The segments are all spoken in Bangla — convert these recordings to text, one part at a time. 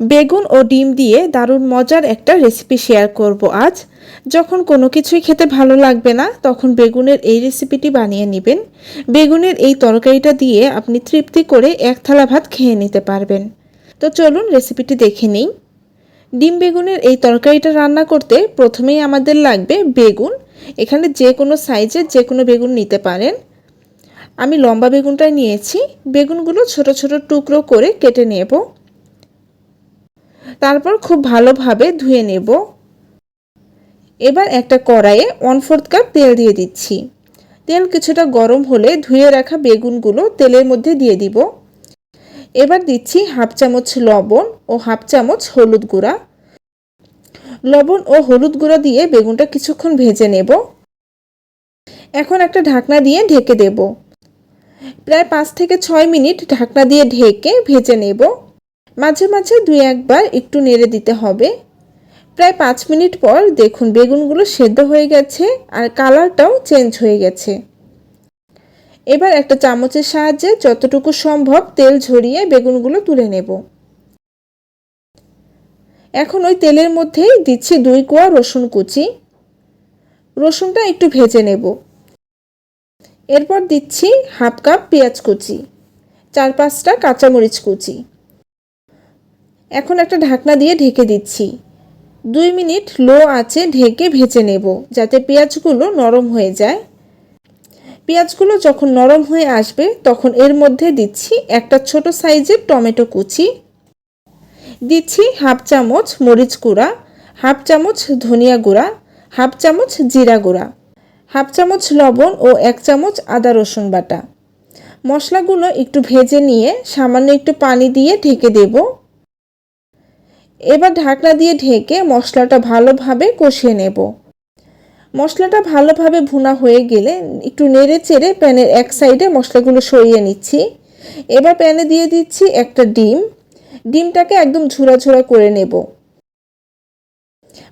বেগুন ও ডিম দিয়ে দারুণ মজার একটা রেসিপি শেয়ার করব আজ। যখন কোনো কিছুই খেতে ভালো লাগবে না, তখন বেগুনের এই রেসিপিটি বানিয়ে নেবেন। বেগুনের এই তরকারিটা দিয়ে আপনি তৃপ্তি করে এক থালা ভাত খেয়ে নিতে পারবেন। তো চলুন রেসিপিটি দেখে নিই। ডিম বেগুনের এই তরকারিটা রান্না করতে প্রথমেই আমাদের লাগবে বেগুন। এখানে যে কোনো সাইজের যে কোনো বেগুন নিতে পারেন। আমি লম্বা বেগুনটাই নিয়েছি। বেগুনগুলো ছোট ছোট টুকরো করে কেটে নেব। তারপর খুব ভালোভাবে ধুয়ে নেব। এবার একটা কড়াইয়ে ওয়ান ফোর্থ কাপ তেল দিয়ে দিচ্ছি। তেল কিছুটা গরম হলে ধুয়ে রাখা বেগুনগুলো তেলের মধ্যে দিয়ে দিব। এবার দিচ্ছি হাফ চামচ লবণ ও হাফ চামচ হলুদ গুঁড়া। লবণ ও হলুদ গুঁড়া দিয়ে বেগুনটা কিছুক্ষণ ভেজে নেব। এখন একটা ঢাকনা দিয়ে ঢেকে দেব। প্রায় পাঁচ থেকে ছয় মিনিট ঢাকনা দিয়ে ঢেকে ভেজে নেব। মাঝে মাঝে দুই একবার একটু নেড়ে দিতে হবে। প্রায় পাঁচ মিনিট পর দেখুন বেগুনগুলো সেদ্ধ হয়ে গেছে আর কালারটাও চেঞ্জ হয়ে গেছে। এবার একটা চামচের সাহায্যে যতটুকু সম্ভব তেল ঝরিয়ে বেগুনগুলো তুলে নেব। এখন ওই তেলের মধ্যেই দিচ্ছি দুই কোয়া রসুন কুচি। রসুনটা একটু ভেজে নেব। এরপর দিচ্ছি হাফ কাপ পেঁয়াজ কুচি, চার পাঁচটা কাঁচামরিচ কুচি। এখন একটা ঢাকনা দিয়ে ঢেকে দিচ্ছি। দুই মিনিট লো আছে ঢেকে ভেজে নেব, যাতে পেঁয়াজগুলো নরম হয়ে যায়। পেঁয়াজগুলো যখন নরম হয়ে আসবে, তখন এর মধ্যে দিচ্ছি একটা ছোট সাইজের টমেটো কুচি। দিচ্ছি হাফ চামচ মরিচ গুঁড়া, হাফ চামচ ধনিয়া গুঁড়া, হাফ চামচ জিরা গুঁড়া, হাফ চামচ লবণ ও এক চামচ আদা রসুন বাটা। মশলাগুলো একটু ভেজে নিয়ে সামান্য একটু পানি দিয়ে ঢেকে দেব। এবার ঢাকনা দিয়ে ঢেকে মশলাটা ভালোভাবে কষিয়ে নেব। মশলাটা ভালোভাবে ভুনা হয়ে গেলে একটু নেড়ে চেড়ে প্যানের এক সাইডে মশলাগুলো সরিয়ে নিচ্ছি। এবার প্যানে দিয়ে দিচ্ছি একটা ডিম। ডিমটাকে একদম ঝুরা ঝুরা করে নেব।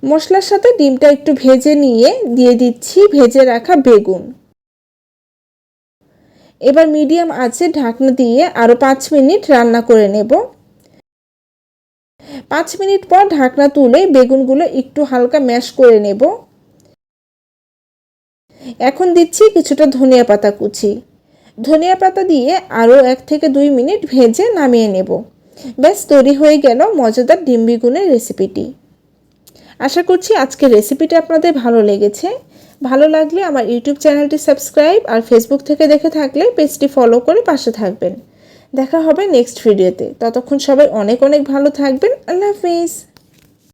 মশলার সাথে ডিমটা একটু ভেজে নিয়ে দিয়ে দিচ্ছি ভেজে রাখা বেগুন। এবার মিডিয়াম আছে ঢাকনা দিয়ে আরও পাঁচ মিনিট রান্না করে নেব। পাঁচ মিনিট পর ঢাকনা তুলে বেগুনগুলো একটু হালকা ম্যাশ করে নেব। এখন দিচ্ছি কিছুটা ধনিয়া পাতা কুচি। ধনিয়া পাতা দিয়ে আরও এক থেকে দুই মিনিট ভেজে নামিয়ে নেব। ব্যাস, তৈরি হয়ে গেল মজাদার ডিম বেগুনের রেসিপিটি। আশা করছি আজকের রেসিপিটা আপনাদের ভালো লেগেছে। ভালো লাগলে আমার ইউটিউব চ্যানেলটি সাবস্ক্রাইব আর ফেসবুক থেকে দেখে থাকলে পেজটি ফলো করে পাশে থাকবেন। দেখা হবে নেক্সট ভিডিওতে ততক্ষণ সবাই অনেক অনেক ভালো থাকবেন। আল্লাহ হাফিজ।